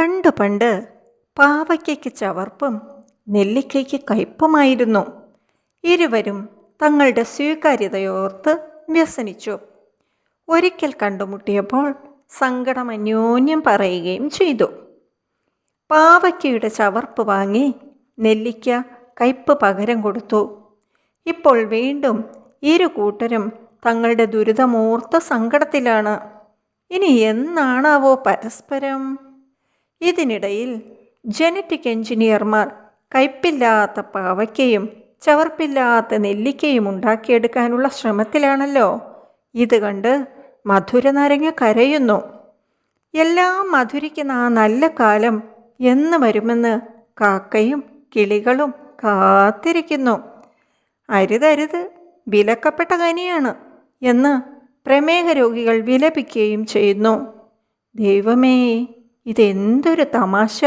പണ്ട് പണ്ട് പാവയ്ക്കയ്ക്ക് ചവർപ്പും നെല്ലിക്കയ്ക്ക് കയ്പുമായിരുന്നു ഇരുവരും തങ്ങളുടെ സ്വീകാര്യതയോർത്ത് വ്യസനിച്ചു. ഒരിക്കൽ കണ്ടുമുട്ടിയപ്പോൾ സങ്കടം അന്യോന്യം പറയുകയും ചെയ്തു. പാവയ്ക്കയുടെ ചവർപ്പ് വാങ്ങി നെല്ലിക്ക കയ്പ് പകരം കൊടുത്തു. ഇപ്പോൾ വീണ്ടും ഇരു കൂട്ടരും തങ്ങളുടെ ദുരിതമോർത്ത സങ്കടത്തിലാണ്. ഇനി എന്നാണാവോ പരസ്പരം? ഇതിനിടയിൽ ജനറ്റിക് എഞ്ചിനീയർമാർ കയ്പില്ലാത്ത പാവയ്ക്കയും ചവർപ്പില്ലാത്ത നെല്ലിക്കയും ഉണ്ടാക്കിയെടുക്കാനുള്ള ശ്രമത്തിലാണല്ലോ. ഇത് കണ്ട് മധുരനാരങ്ങ കരയുന്നു. എല്ലാം മധുരിക്കുന്ന ആ നല്ല കാലം എന്ന് വരുമെന്ന് കാക്കയും കിളികളും കാത്തിരിക്കുന്നു. അരുതരുത് വിലക്കപ്പെട്ട കനിയാണ് എന്ന് പ്രമേഹ രോഗികൾ വിലപിക്കുകയും ചെയ്യുന്നു. ദൈവമേ ഇതെന്തൊരു തമാശ?